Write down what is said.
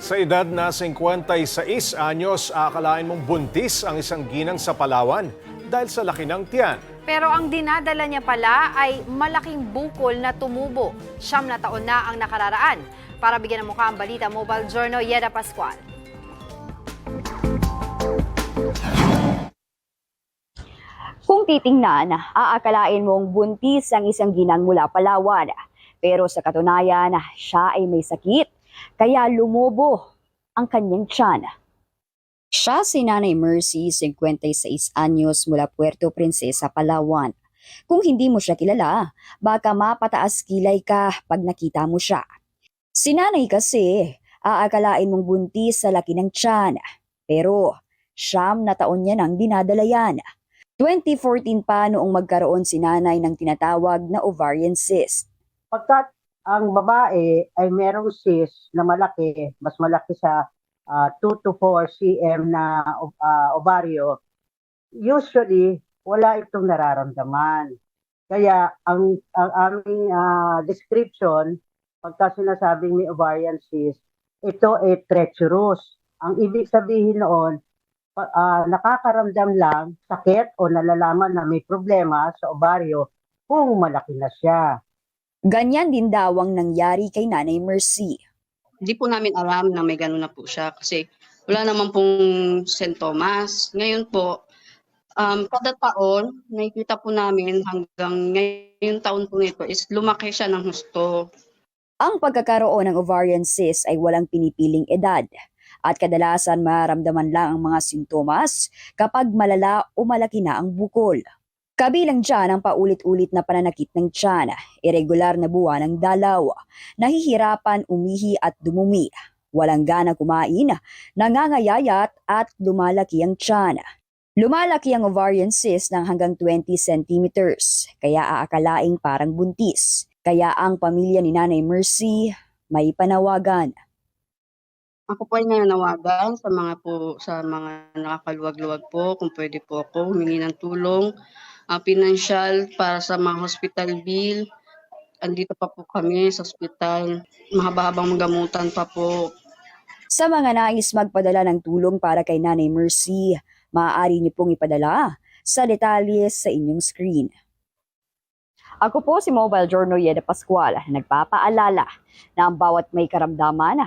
Sa edad na 56 anyos, aakalain mong buntis ang isang ginang sa Palawan dahil sa laki ng tiyan. Pero ang dinadala niya pala ay malaking bukol na tumubo. Siyam na taon na ang nakararaan. Para bigyan ng mukha ang balita, Mobile Journal, Yeda Pascual. Kung titingnan, aakalain mong buntis ang isang ginang mula Palawan. Pero sa katunayan, siya ay may sakit, kaya lumobo ang kanyang tiyan. Siya si Nanay Mercy, 56 anyos mula Puerto Princesa, Palawan. Kung hindi mo siya kilala, baka mapataas kilay ka pag nakita mo siya. Si Nanay kasi, aakalain mong buntis sa laki ng tiyan. Pero, siyam na taon niya nang dinadala yan. 2014 pa noong magkaroon si nanay ng tinatawag na ovarian cyst. pagkat ang babae ay merong cyst na malaki, mas malaki sa ah, 2 to 4 cm na ah, ovaryo, usually wala itong nararamdaman. Kaya ang, ang aming ah, description, pagka sinasabing may ovarian cyst, ito ay treacherous. Ang ibig sabihin noon, ah, nakakaramdam lang sakit o nalalaman na may problema sa ovaryo kung malaki na siya. Ganyan din daw ang nangyari kay Nanay Mercy. Hindi po namin alam na may gano'n na po siya kasi wala naman pong sintomas. Ngayon po, um, kada taon, nakikita po namin hanggang ngayong taon po nito is lumaki siya ng husto. Ang pagkakaroon ng ovarian cyst ay walang pinipiling edad at kadalasan maramdaman lang ang mga sintomas kapag malala o malaki na ang bukol. Kabilang dyan ang paulit-ulit na pananakit ng tiyan, irregular na buwan ng dalaw, nahihirapan umihi at dumumi, walang gana kumain, nangangayayat at lumalaki ang tiyan. Lumalaki ang ovarian cyst ng hanggang 20 centimeters, kaya aakalaing parang buntis. Kaya ang pamilya ni Nanay Mercy may panawagan. Ako po ay nananawagan sa mga po sa mga nakakaluwag-luwag po kung pwede po ako humingi ng tulong ah, financial para sa mga hospital bill. Andito pa po kami sa hospital. Mahaba-habang gamutan pa po. Sa mga nais magpadala ng tulong para kay Nanay Mercy, maaari niyo pong ipadala sa detalye sa inyong screen. Ako po si Mobile Journal Yeda Pascual, nagpapaalala na ang bawat may karamdaman